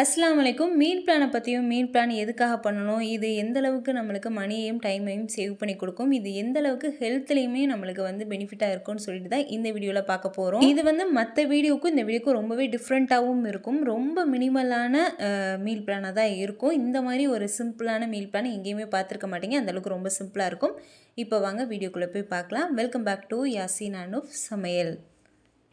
அஸ்லாம் வலைக்கும் மீல் பிளானை பற்றியும் மீல் பிளான் எதுக்காக பண்ணணும்? இது எந்த அளவுக்கு நம்மளுக்கு மணியையும் டைமையும் சேவ் பண்ணி கொடுக்கும்? இது எந்த அளவுக்கு ஹெல்த்லேயுமே நம்மளுக்கு வந்து பெனிஃபிட்டாக இருக்கும்னு சொல்லிட்டு தான் இந்த வீடியோவில் பார்க்க போகிறோம் இது வந்து மற்ற வீடியோக்கும் இந்த வீடியோக்கும் ரொம்பவே டிஃப்ரெண்ட்டாகவும் இருக்கும். ரொம்ப மினிமலான மீல் பிளானாக தான் இருக்கும். இந்த மாதிரி ஒரு சிம்பிளான மீல் பிளான் எங்கேயுமே பார்த்துருக்க மாட்டீங்க. அந்தளவுக்கு ரொம்ப சிம்பிளாக இருக்கும். இப்போ வாங்க வீடியோக்குள்ளே போய் பார்க்கலாம். Welcome back to Yasin Anuf சமையல்.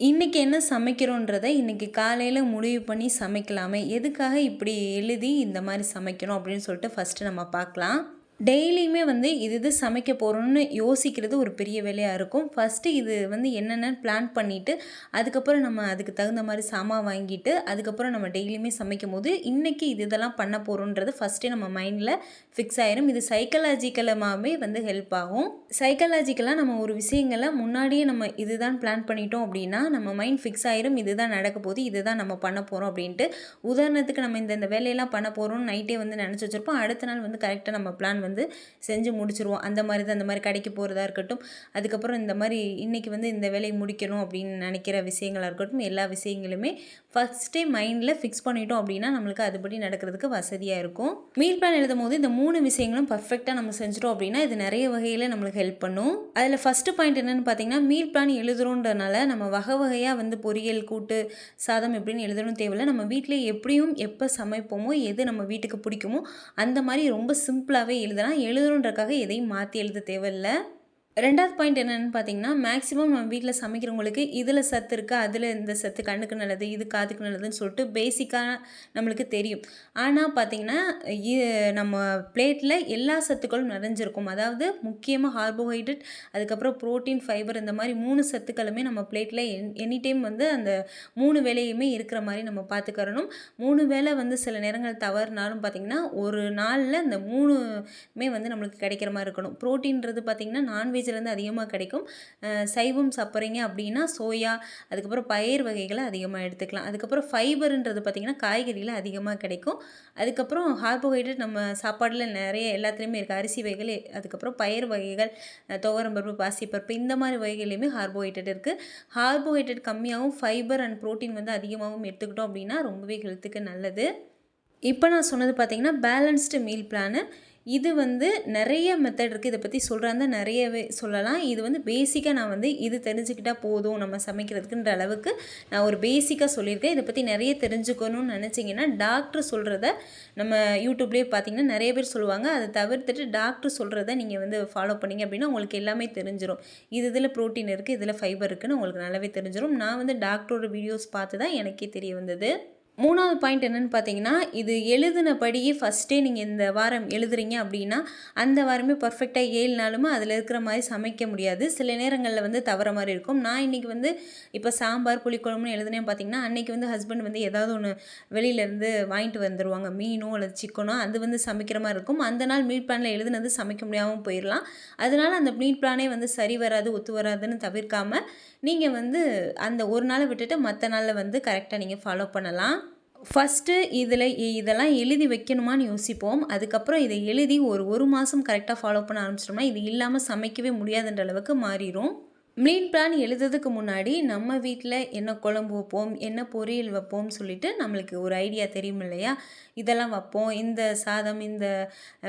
இன்றைக்கி என்ன சமைக்கிறோன்றதை இன்றைக்கி காலையில் முடிவு பண்ணி சமைக்கலாமே. எதுக்காக இப்படி எழுதி இந்த மாதிரி சமைக்கணும் அப்படின்னு சொல்லிட்டு ஃபஸ்ட்டு நம்ம பார்க்கலாம். டெய்லியுமே வந்து இது இது சமைக்க போகிறோம்னு யோசிக்கிறது ஒரு பெரிய வேலையாக இருக்கும். ஃபஸ்ட்டு இது வந்து என்னென்னு பிளான் பண்ணிவிட்டு அதுக்கப்புறம் நம்ம அதுக்கு தகுந்த மாதிரி சாமான் வாங்கிட்டு அதுக்கப்புறம் நம்ம டெய்லியுமே சமைக்கும் போது இன்றைக்கி இது இதெல்லாம் பண்ண போகிறோன்றது ஃபஸ்ட்டே நம்ம மைண்டில் ஃபிக்ஸ் ஆயிரும். இது சைக்கலாஜிக்கலமாகவே வந்து ஹெல்ப் ஆகும். சைக்கலாஜிக்கலாக நம்ம ஒரு விஷயங்களை முன்னாடியே நம்ம இதுதான் பிளான் பண்ணிட்டோம் அப்படின்னா நம்ம மைண்ட் ஃபிக்ஸ் ஆயிரும். இதுதான் நடக்க போகுது. இதுதான் நம்ம பண்ண போகிறோம் அப்படின்ட்டு. உதாரணத்துக்கு நம்ம இந்த இந்த வேலையெல்லாம் பண்ண போகிறோம்னு நைட்டே வந்து நினச்சி வச்சுருப்போம். அடுத்த நாள் வந்து கரெக்டாக நம்ம பிளான் வந்து செஞ்சு முடிச்சிருவோம். அந்த மாதிரி தான் அந்த மாதிரி கடைக்கு போகிறதா இருக்கட்டும். அதுக்கப்புறம் இந்த மாதிரி இன்றைக்கி வந்து இந்த வேலையை முடிக்கணும் அப்படின்னு நினைக்கிற விஷயங்களாக இருக்கட்டும் எல்லா விஷயங்களுமே ஃபஸ்ட்டே மைண்டில் ஃபிக்ஸ் பண்ணிட்டோம் அப்படின்னா நம்மளுக்கு அதுபடி நடக்கிறதுக்கு வசதியாக இருக்கும். மீல் பிளான் எழுதும் போது இந்த மூணு விஷயங்களும் பர்ஃபெக்டாக நம்ம செஞ்சிட்டோம் அப்படின்னா இது நிறைய வகையில் நம்மளுக்கு ஹெல்ப் பண்ணும். அதில் ஃபஸ்ட்டு பாயிண்ட் என்னென்னு பார்த்தீங்கன்னா மீல் பிளான் எழுதுறோன்றனால நம்ம வகை வகையாக வந்து பொரியல் கூட்டு சாதம் எப்படின்னு எழுதணும் தேவையில்லை. நம்ம வீட்டிலே எப்படியும் எப்போ சமைப்போமோ எது நம்ம வீட்டுக்கு பிடிக்குமோ அந்த மாதிரி ரொம்ப சிம்பிளாகவே எழுதலாம் எழுதுறோன்றக்காக எதையும் மாற்றி எழுத தேவையில்லை. ரெண்டாவது பாயிண்ட் என்னென்னு பார்த்தீங்கன்னா மேக்ஸிமம் நம்ம வீட்டில் சமைக்கிறவங்களுக்கு இதில் சத்து இருக்குது அதில் இந்த சத்து கண்ணுக்கு நல்லது இது காதுக்கு நல்லதுன்னு சொல்லிட்டு பேசிக்காக நம்மளுக்கு தெரியும். ஆனால் பார்த்தீங்கன்னா நம்ம பிளேட்டில் எல்லா சத்துக்களும் நிறைஞ்சிருக்கும். அதாவது முக்கியமாக கார்போஹைட்ரேட் அதுக்கப்புறம் ப்ரோட்டீன் ஃபைபர் இந்த மாதிரி மூணு சத்துக்களுமே நம்ம பிளேட்டில் என் எனி டைம் வந்து அந்த மூணு வேலையுமே இருக்கிற மாதிரி நம்ம பார்த்துக்கறணும் மூணு வேலை வந்து சில நேரங்கள் தவறுனாலும் பார்த்திங்கன்னா ஒரு நாளில் இந்த மூணுமே வந்து நம்மளுக்கு கிடைக்கிற மாதிரி இருக்கணும். ப்ரோட்டீன்றது பார்த்திங்கன்னா நான்வெஜ் நான்வெஜ்லேருந்து அதிகமாக கிடைக்கும். சைவம் சாப்பிட்றீங்க அப்படின்னா சோயா அதுக்கப்புறம் பயிர் வகைகளை அதிகமாக எடுத்துக்கலாம். அதுக்கப்புறம் ஃபைபருன்றது பார்த்திங்கன்னா காய்கறியில் அதிகமாக கிடைக்கும். அதுக்கப்புறம் கார்போஹைட்ரேட் நம்ம சாப்பாடில் நிறைய எல்லாத்துலேயுமே இருக்குது அரிசி வகைகள் அதுக்கப்புறம் பயிர் வகைகள் துவரம்பருப்பு பாசிப்பருப்பு இந்த மாதிரி வகைகளையுமே கார்போஹைட்ரேட் இருக்குது கார்போஹைட்ரேட் கம்மியாகவும் ஃபைபர் அண்ட் ப்ரோட்டீன் வந்து அதிகமாகவும் எடுத்துக்கிட்டோம் அப்படின்னா ரொம்பவே ஹெல்த்துக்கு நல்லது. இப்போ நான் சொன்னது பார்த்திங்கன்னா பேலன்ஸ்டு மீல் பிளானு. இது வந்து நிறைய மெத்தட் இருக்குது இதை பற்றி சொல்கிறாங்க நிறையவே சொல்லலாம். இது வந்து பேசிக்காக நான் வந்து இது தெரிஞ்சுக்கிட்டால் போதும் நம்ம சமைக்கிறதுக்குன்ற அளவுக்கு நான் ஒரு பேசிக்காக சொல்லியிருக்கேன். இதை பற்றி நிறைய தெரிஞ்சுக்கணும்னு நினச்சிங்கன்னா டாக்டர் சொல்கிறத நம்ம யூடியூப்லேயே பார்த்தீங்கன்னா நிறைய பேர் சொல்லுவாங்க. அதை தவிர்த்துட்டு டாக்டர் சொல்கிறத நீங்கள் வந்து ஃபாலோ பண்ணிங்க அப்படின்னா உங்களுக்கு எல்லாமே தெரிஞ்சிடும் இது இதில் ப்ரோட்டீன் இருக்குது இதில் ஃபைபர் இருக்குதுன்னு உங்களுக்கு நல்லாவே தெரிஞ்சிடும் நான் வந்து டாக்டரோட வீடியோஸ் பார்த்து தான் எனக்கே தெரிய வந்தது. மூணாவது பாயிண்ட் என்னென்னு பார்த்தீங்கன்னா இது எழுதினபடியே ஃபஸ்ட்டே நீங்கள் இந்த வாரம் எழுதுறீங்க அப்படின்னா அந்த வாரமே பர்ஃபெக்டாக ஏழு அதில் இருக்கிற மாதிரி சமைக்க முடியாது. சில நேரங்களில் வந்து தவற மாதிரி இருக்கும். நான் இன்றைக்கி வந்து இப்போ சாம்பார் புளிக்குழம்புன்னு எழுதுனேன் பார்த்தீங்கன்னா அன்றைக்கி வந்து ஹஸ்பண்ட் வந்து ஏதாவது ஒன்று வெளியிலேருந்து வாங்கிட்டு வந்துடுவாங்க மீனோ அல்லது சிக்கனோ அது வந்து சமைக்கிற மாதிரி இருக்கும். அந்த நாள் மீட் பிளானில் எழுதுனது சமைக்க முடியாமல் போயிடலாம் அதனால் அந்த மீட் பிளானே வந்து சரி வராது ஒத்து வராதுன்னு தவிர்க்காமல் நீங்கள் வந்து அந்த ஒரு நாளை விட்டுட்டு மற்ற நாளில் வந்து கரெக்டாக நீங்கள் ஃபாலோ பண்ணலாம். ஃபஸ்ட்டு இதில் இதெல்லாம் எழுதி வைக்கணுமான்னு யோசிப்போம். அதுக்கப்புறம் இதை எழுதி ஒரு ஒரு மாதம் கரெக்டாக ஃபாலோ பண்ண ஆரம்பிச்சிட்டோம்னா இது இல்லாமல் சமைக்கவே முடியாதுன்ற அளவுக்கு மாறிடும் மீன் பிளான் எழுதுறதுக்கு முன்னாடி நம்ம வீட்டில் என்ன குழம்பு வைப்போம் என்ன பொரியல் வைப்போம்னு சொல்லிட்டு நம்மளுக்கு ஒரு ஐடியா தெரியும் இல்லையா? இதெல்லாம் வைப்போம் இந்த சாதம் இந்த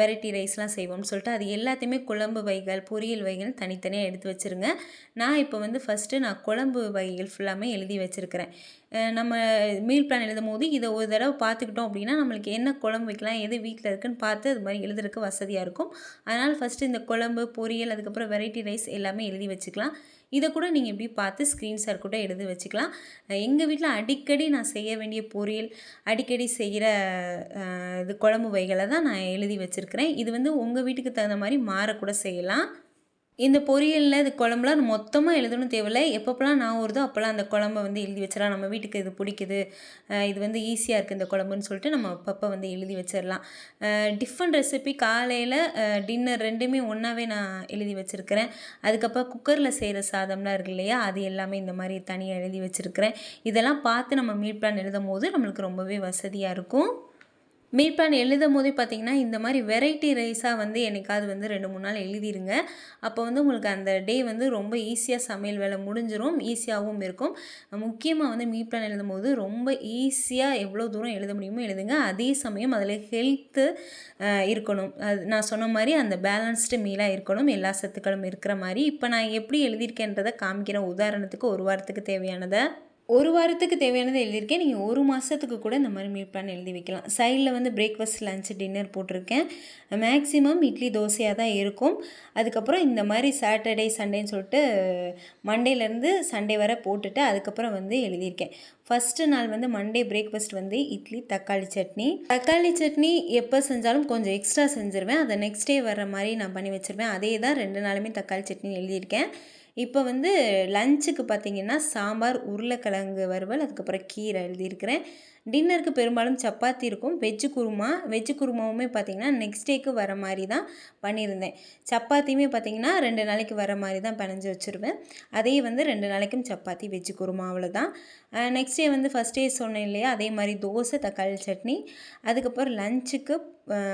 வெரைட்டி ரைஸ்லாம் செய்வோம்னு சொல்லிட்டு அது எல்லாத்தையுமே குழம்பு வகைகள் பொரியல் வகைகள் தனித்தனியாக எடுத்து வச்சுருங்க. நான் இப்போ வந்து ஃபஸ்ட்டு நான் குழம்பு வகைகள் ஃபுல்லாமே எழுதி வச்சுருக்கிறேன். நம்ம மீல் பிளான் எழுதும் போது இதை ஒரு தடவை பார்த்துக்கிட்டோம் அப்படின்னா நம்மளுக்கு என்ன குழம்பு வைக்கலாம் எது வீட்டில் இருக்குன்னு பார்த்து அது மாதிரி எழுதுறதுக்கு வசதியாக இருக்கும். அதனால் ஃபஸ்ட்டு இந்த குழம்பு பொரியல் அதுக்கப்புறம் வெரைட்டி ரைஸ் எல்லாமே எழுதி வச்சுக்கலாம். இதை கூட நீங்கள் எப்படி பார்த்து ஸ்க்ரீன்ஷாட் கூட எழுதி வச்சுக்கலாம். எங்கள் வீட்டில் அடிக்கடி நான் செய்ய வேண்டிய பொரியல் அடிக்கடி செய்கிற இது குழம்பு வகைகளை தான் நான் எழுதி வச்சுருக்கிறேன். இது வந்து உங்கள் வீட்டுக்கு தகுந்த மாதிரி மாறக்கூட செய்யலாம். இந்த பொரியலில் இது குழம்புலாம் மொத்தமாக எழுதணும் தேவையில்லை. எப்பப்போலாம் நான் வருதோ அப்போல்லாம் அந்த குழம்ப வந்து எழுதி வச்சிடலாம். நம்ம வீட்டுக்கு இது பிடிக்குது இது வந்து ஈஸியாக இருக்குது இந்த குழம்புன்னு சொல்லிட்டு நம்ம அப்பப்போ வந்து எழுதி வச்சிடலாம். டிஃப்ரெண்ட் ரெசிபி காலையில் டின்னர் ரெண்டுமே ஒன்றாவே நான் எழுதி வச்சுருக்கிறேன். அதுக்கப்புறம் குக்கரில் செய்கிற சாதம்லாம் இருக்கு இல்லையா அது எல்லாமே இந்த மாதிரி தனியாக எழுதி வச்சுருக்கிறேன். இதெல்லாம் பார்த்து நம்ம மீல் பிளான் எழுதும் போது நம்மளுக்கு ரொம்பவே வசதியாக இருக்கும். மீட் பிளான் எழுதும் போதே பார்த்தீங்கன்னா இந்த மாதிரி வெரைட்டி ரைஸாக வந்து என்னைக்காவது வந்து ரெண்டு மூணு நாள் எழுதிருங்க. அப்போ வந்து உங்களுக்கு அந்த டே வந்து ரொம்ப ஈஸியாக சமையல் வேலை முடிஞ்சிடும் ஈஸியாகவும் இருக்கும். முக்கியமாக வந்து மீட் பிளான் எழுதும் போது ரொம்ப ஈஸியாக எவ்வளோ தூரம் எழுத முடியுமோ எழுதுங்க. அதே சமயம் அதில் ஹெல்த்து இருக்கணும். அது நான் சொன்ன மாதிரி அந்த பேலன்ஸ்டு மீலாக இருக்கணும். எல்லா சத்துக்களும் இருக்கிற மாதிரி. இப்போ நான் எப்படி எழுதியிருக்கேன்றதை காமிக்கிறேன். உதாரணத்துக்கு ஒரு வாரத்துக்கு தேவையானதை. ஒரு வாரத்துக்கு தேவையானதை எழுதியிருக்கேன். நீங்கள் ஒரு மாதத்துக்கு கூட இந்த மாதிரி மீல் பிளான் எழுதி வைக்கலாம். சைடில் வந்து பிரேக்ஃபாஸ்ட் லன்ச் டின்னர் போட்டிருக்கேன். மேக்ஸிமம் இட்லி தோசையாக தான் இருக்கும். அதுக்கப்புறம் இந்த மாதிரி சாட்டர்டே சண்டேன்னு சொல்லிட்டு மண்டேலேருந்து சண்டே வரை போட்டுட்டு அதுக்கப்புறம் வந்து எழுதியிருக்கேன். ஃபஸ்ட்டு நாள் வந்து மண்டே பிரேக்ஃபாஸ்ட் வந்து இட்லி தக்காளி சட்னி. தக்காளி சட்னி எப்போ செஞ்சாலும் கொஞ்சம் எக்ஸ்ட்ரா செஞ்சுருவேன். அதை நெக்ஸ்ட் டே வர்ற மாதிரி நான் பண்ணி வச்சுருவேன். அதே தான் ரெண்டு நாளுமே தக்காளி சட்னி எழுதியிருக்கேன். இப்போ வந்து லஞ்சுக்கு பார்த்தீங்கன்னா சாம்பார் உருளைக்கிழங்கு வறுவல் அதுக்கப்புறம் கீரை எழுதியிருக்கிறேன். டின்னருக்கு பெரும்பாலும் சப்பாத்தி இருக்கும். வெஜ்ஜு குருமா வெஜ்ஜு குருமாவுமே பார்த்திங்கன்னா நெக்ஸ்ட் டேக்கு வர மாதிரி தான் பண்ணியிருந்தேன். சப்பாத்தியுமே பார்த்திங்கன்னா ரெண்டு நாளைக்கு வர மாதிரி தான் பிணைஞ்சு வச்சுருவேன். அதே வந்து ரெண்டு நாளைக்கும் சப்பாத்தி வெஜ்ஜு குருமா அவ்வளோதான் நெக்ஸ்ட் டே வந்து ஃபஸ்ட் டே சொன்னேன் இல்லையா அதே மாதிரி தோசை தக்காளி சட்னி. அதுக்கப்புறம் லஞ்சுக்கு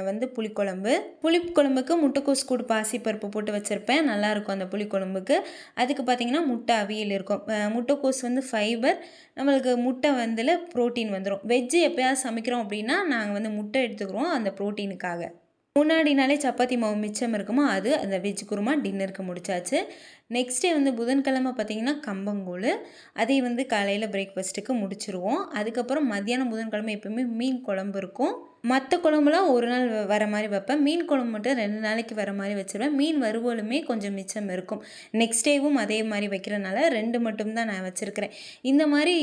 வந்து புளிக்குழம்பு. புளிக்குழம்புக்கு முட்டைக்கோஸ் கூடு பாசிப்பருப்பு போட்டு வச்சுருப்பேன். நல்லாயிருக்கும் அந்த புளிக்குழம்புக்கு. அதுக்கு பார்த்திங்கன்னா முட்டை அவியல் இருக்கும். முட்டைக்கோஸ் வந்து ஃபைபர் நம்மளுக்கு முட்டை வந்துல ப்ரோட்டீன் வந்துடும் வெஜ்ஜு எப்போயாவது சமைக்கிறோம் அப்படின்னா நாங்கள் வந்து முட்டை எடுத்துக்கிறோம் அந்த ப்ரோட்டீனுக்காக முன்னாடி நாளே சப்பாத்தி மாவு மிச்சம் இருக்குமோ? அது அந்த வெஜ் குருமா டின்னருக்கு முடிச்சாச்சு. நெக்ஸ்ட் டே வந்து புதன்கிழமை பார்த்திங்கன்னா கம்பங்கூழ். அதை வந்து காலையில் பிரேக்ஃபாஸ்ட்டுக்கு முடிச்சிருவோம். அதுக்கப்புறம் மத்தியானம் புதன்கிழமை எப்போயுமே மீன் குழம்பு இருக்கும். மற்ற குழம்புலாம் ஒரு நாள் வர மாதிரி வைப்பேன். மீன் குழம்பு மட்டும் ரெண்டு நாளைக்கு வர மாதிரி வச்சுருவேன். மீன் வறுவலுமே கொஞ்சம் மிச்சம் இருக்கும். நெக்ஸ்ட் டேவும் அதே மாதிரி வைக்கிறனால ரெண்டு மட்டும் தான் நான் வச்சுருக்கிறேன். இந்த மாதிரி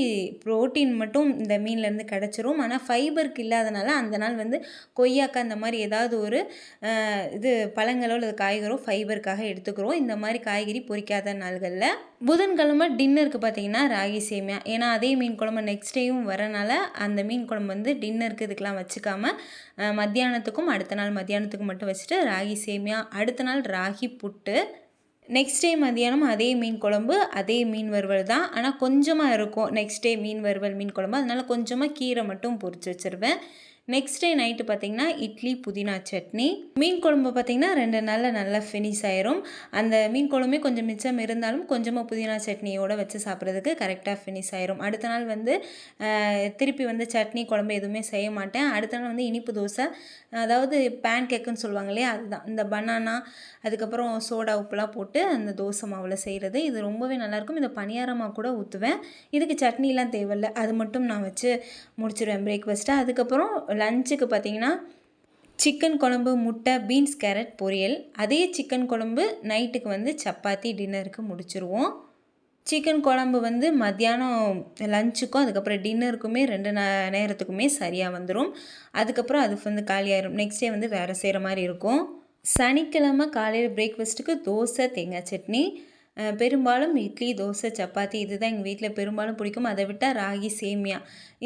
ப்ரோட்டீன் மட்டும் இந்த மீன்லேருந்து கிடச்சிரும். ஆனால் ஃபைபருக்கு இல்லாதனால அந்த நாள் வந்து கொய்யாக்கா அந்த மாதிரி ஏதாவது ஒரு இது பழங்களோ அல்லது காய்கறோ ஃபைபருக்காக எடுத்துக்கிறோம். இந்த மாதிரி காய்கறி பொறிக்காத நாள்களில். புதன்கிழமை டின்னருக்கு பார்த்தீங்கன்னா ராகி சேமியா. ஏன்னா அதே மீன் குழம்பு நெக்ஸ்ட் டேயும் வரனால அந்த மீன் குழம்பு வந்து டின்னருக்கு இதுக்கெலாம் வச்சுக்காம மத்தியானத்துக்கும் அடுத்த நாள் மத்தியானத்துக்கும் மட்டும் வச்சுட்டு ராகி சேமியா அடுத்த நாள் ராகி புட்டு நெக்ஸ்ட் டே மதியானம் அதே மீன் குழம்பு அதே மீன் வறுவல் தான். ஆனால் கொஞ்சமாக இருக்கும் நெக்ஸ்ட் டே மீன் வறுவல் மீன் குழம்பு. அதனால் கொஞ்சமாக கீரை மட்டும் பொறிச்சு வச்சுருவேன். நெக்ஸ்ட் டே நைட்டு பார்த்திங்கன்னா இட்லி புதினா சட்னி. மீன் குழம்பு பார்த்திங்கன்னா ரெண்டு நாளில் நல்லா ஃபினிஷ் ஆயிரும். அந்த மீன் குழம்பே கொஞ்சம் மிச்சம் இருந்தாலும் கொஞ்சமாக புதினா சட்னியோடு வச்சு சாப்பிட்றதுக்கு கரெக்டாக ஃபினிஷ் ஆயிரும். அடுத்த நாள் வந்து திருப்பி வந்து சட்னி குழம்பு எதுவுமே செய்ய மாட்டேன். அடுத்த நாள் வந்து இனிப்பு தோசை. அதாவது பேன் கேக்குன்னு சொல்லுவாங்க இல்லையா அதுதான். இந்த பனானா அதுக்கப்புறம் சோடா உப்புலாம் போட்டு அந்த தோசை மாவில் செய்கிறது இது ரொம்பவே நல்லாயிருக்கும். இந்த பணியாரமாக கூட ஊற்றுவேன் இதுக்கு சட்னிலாம் தேவையில்லை. அது மட்டும் நான் வச்சு முடிச்சிடுவேன் பிரேக்ஃபாஸ்ட்டு அதுக்கப்புறம் லஞ்சுக்கு பார்த்தீங்கன்னா சிக்கன் குழம்பு முட்டை பீன்ஸ் கேரட் பொரியல். அதே சிக்கன் குழம்பு நைட்டுக்கு வந்து சப்பாத்தி டின்னருக்கு முடிச்சிருவோம். சிக்கன் குழம்பு வந்து மத்தியானம் லஞ்சுக்கும் அதுக்கப்புறம் டின்னருக்குமே ரெண்டு நேரத்துக்குமே சரியாக வந்துடும் அதுக்கப்புறம் அது வந்து காலியாயிரும். நெக்ஸ்ட் டே வந்து வேறு செய்கிற மாதிரி இருக்கும். சனிக்கிழமை காலையில் பிரேக்ஃபாஸ்ட்டுக்கு தோசை தேங்காய் சட்னி. பெரும்பாலும் இட்லி தோசை சப்பாத்தி இதுதான் எங்கள் வீட்டில் பெரும்பாலும் பிடிக்கும். அதை விட்டால் ராகி சேமியா.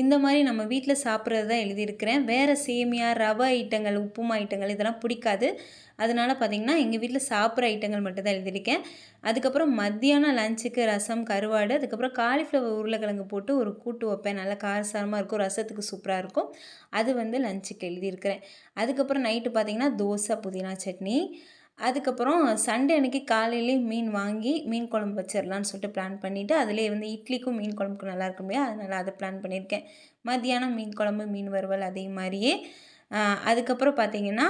இந்த மாதிரி நம்ம வீட்டில் சாப்பிட்றது தான் எழுதியிருக்கிறேன். வேறு சேமியா ரவை ஐட்டங்கள் உப்புமா ஐட்டங்கள் இதெல்லாம் பிடிக்காது. அதனால் பார்த்திங்கன்னா எங்கள் வீட்டில் சாப்பிட்ற ஐட்டங்கள் மட்டும் தான் எழுதியிருக்கேன். அதுக்கப்புறம் மத்தியானம் லஞ்சுக்கு ரசம் கருவாடு. அதுக்கப்புறம் காலிஃப்ளவர் உருளைக்கிழங்கு போட்டு ஒரு கூட்டு வைப்பேன். நல்லா காரசாரமாக இருக்கும். ரசத்துக்கு சூப்பராக இருக்கும். அது வந்து லஞ்சுக்கு எழுதியிருக்கிறேன். அதுக்கப்புறம் நைட்டு பார்த்திங்கன்னா தோசை புதினா சட்னி. அதுக்கப்புறம் சண்டே அன்றைக்கி காலையிலே மீன் வாங்கி மீன் குழம்பு வச்சிடலான்னு சொல்லிட்டு பிளான் பண்ணிவிட்டு அதிலே வந்து இட்லிக்கும் மீன் குழம்புக்கும் நல்லா இருக்கும் இல்லையா அதனால் அதை பிளான் பண்ணியிருக்கேன். மத்தியானம் மீன் குழம்பு மீன் வறுவல் அதே மாதிரியே. அதுக்கப்புறம் பார்த்திங்கன்னா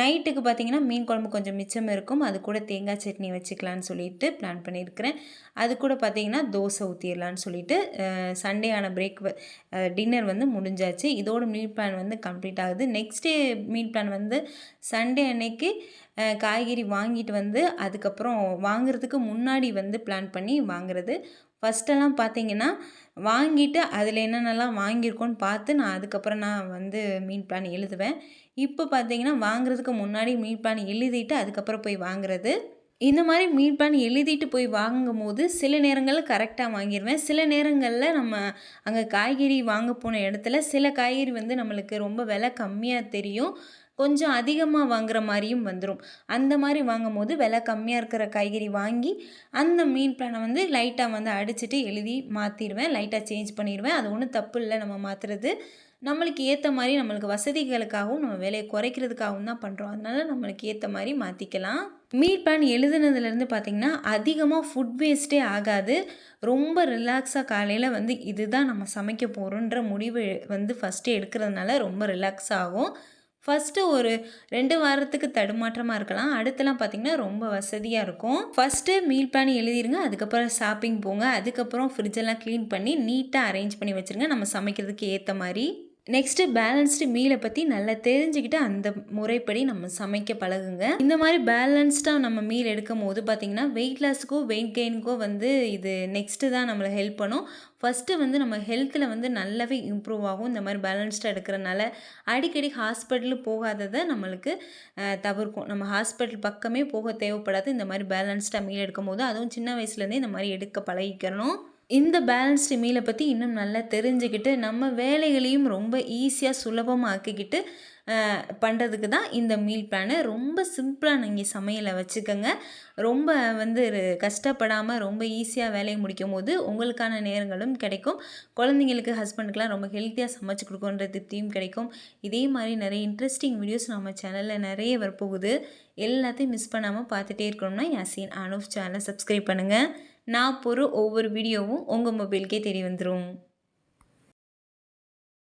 நைட்டுக்கு பார்த்திங்கன்னா மீன் குழம்பு கொஞ்சம் மிச்சம் இருக்கும். அது கூட தேங்காய் சட்னி வச்சுக்கலான்னு சொல்லிட்டு பிளான் பண்ணியிருக்கிறேன். அது கூட பார்த்திங்கன்னா தோசை ஊற்றிடலான்னு சொல்லிட்டு சண்டே ஆன பிரேக் டின்னர் வந்து முடிஞ்சாச்சு. இதோட மீல் பிளான் வந்து கம்ப்ளீட் ஆகுது. நெக்ஸ்ட் டே மீல் பிளான் வந்து சண்டே அன்னைக்கு காய்கறி வாங்கிட்டு வந்து அதுக்கப்புறம் வாங்குறதுக்கு முன்னாடி வந்து பிளான் பண்ணி வாங்குறது. ஃபஸ்ட்டெல்லாம் பார்த்தீங்கன்னா வாங்கிட்டு அதில் என்னென்னலாம் வாங்கியிருக்கோன்னு பார்த்து நான் அதுக்கப்புறம் நான் வந்து மீன் பிளான் எழுதுவேன். இப்போ பார்த்தீங்கன்னா வாங்குறதுக்கு முன்னாடி மீன் பிளான் எழுதிட்டு அதுக்கப்புறம் போய் வாங்குறது. இந்த மாதிரி மீட் பிளான் எழுதிட்டு போய் வாங்கும் போது சில நேரங்களில் கரெக்டாக வாங்கிடுவேன் சில நேரங்களில் நம்ம அங்கே காய்கறி வாங்க போன இடத்துல சில காய்கறி வந்து நம்மளுக்கு ரொம்ப விலை கம்மியாக தெரியும். கொஞ்சம் அதிகமாக வாங்குற மாதிரியும் வந்துடும் அந்த மாதிரி வாங்கும் போது விலை கம்மியாக இருக்கிற காய்கறி வாங்கி அந்த மீன் பிளானை வந்து லைட்டாக வந்து அடிச்சுட்டு எழுதி மாற்றிடுவேன் லைட்டாக சேஞ்ச் பண்ணிடுவேன் அது ஒன்றும் தப்பு இல்லை. நம்ம மாற்றுறது நம்மளுக்கு ஏற்ற மாதிரி நம்மளுக்கு வசதிகளுக்காகவும் நம்ம விலையை குறைக்கிறதுக்காகவும் தான் பண்ணுறோம் அதனால நம்மளுக்கு ஏற்ற மாதிரி மாற்றிக்கலாம் மீன் பிளான் எழுதுனதுலேருந்து பார்த்திங்கன்னா அதிகமாக ஃபுட் வேஸ்ட்டே ஆகாது. ரொம்ப ரிலாக்ஸாக காலையில் வந்து இதுதான் நம்ம சமைக்க போகிறோன்ற முடிவு வந்து ஃபஸ்ட்டு எடுக்கிறதுனால ரொம்ப ரிலாக்ஸ் ஆகும். ஃபஸ்ட்டு ஒரு ரெண்டு வாரத்துக்கு தடுமாற்றமாக இருக்கலாம். அடுத்தலாம் பார்த்திங்கன்னா ரொம்ப வசதியாக இருக்கும். ஃபஸ்ட்டு மீல் பிளான் எழுதிருங்க. அதுக்கப்புறம் ஷாப்பிங் போங்க. அதுக்கப்புறம் ஃப்ரிட்ஜெல்லாம் க்ளீன் பண்ணி நீட்டாக அரேஞ்ச் பண்ணி வச்சுருங்க. நம்ம சமைக்கிறதுக்கு ஏற்ற மாதிரி. நெக்ஸ்ட்டு பேலன்ஸ்டு மீலை பற்றி நல்லா தெரிஞ்சுக்கிட்டு அந்த முறைப்படி நம்ம சமைக்க பழகுங்க. இந்த மாதிரி பேலன்ஸ்டாக நம்ம மீல் எடுக்கும் போது பார்த்திங்கன்னா வெயிட் லாஸுக்கோ வெயிட் கெயினுக்கோ வந்து இது நெக்ஸ்ட்டு தான் நம்மளை ஹெல்ப் பண்ணும். ஃபஸ்ட்டு வந்து நம்ம ஹெல்த்தில் வந்து நல்லாவே இம்ப்ரூவ் ஆகும். இந்த மாதிரி பேலன்ஸ்டாக எடுக்கிறனால அடிக்கடி ஹாஸ்பிட்டலு போகாததை நம்மளுக்கு தவிர்க்கும். நம்ம ஹாஸ்பிட்டல் பக்கமே போக தேவைப்படாது. இந்த மாதிரி பேலன்ஸ்டாக மீல் எடுக்கும் போது அதுவும் சின்ன வயசுலேருந்தே இந்த மாதிரி எடுக்க பழகிக்கிறணும் இந்த பேலன்ஸ்டு மீலை பற்றி இன்னும் நல்லா தெரிஞ்சுக்கிட்டு நம்ம வேலைகளையும் ரொம்ப ஈஸியாக சுலபமாக ஆக்கிக்கிட்டு பண்ணுறதுக்கு தான் இந்த மீல் பிளானு ரொம்ப சிம்பிளாக நீங்கள் சமையலை வச்சுக்கோங்க. ரொம்ப வந்து கஷ்டப்படாமல் ரொம்ப ஈஸியாக வேலையை முடிக்கும் போது உங்களுக்கான நேரங்களும் கிடைக்கும். குழந்தைங்களுக்கு ஹஸ்பண்டுக்கெலாம் ரொம்ப ஹெல்த்தியாக சமைச்சு கொடுக்குன்ற திருப்தியும் கிடைக்கும். இதே மாதிரி நிறைய இன்ட்ரெஸ்டிங் வீடியோஸ் நம்ம சேனலில் நிறைய வரப்போகுது. எல்லாத்தையும் மிஸ் பண்ணாமல் பார்த்துட்டே இருக்கணும்னா யாசின் அனுஃப் சேனலை சப்ஸ்கிரைப் பண்ணுங்கள் நான் போகிற ஒவ்வொரு வீடியோவும் உங்கள் மொபைலுக்கே தெரிய வந்துடும்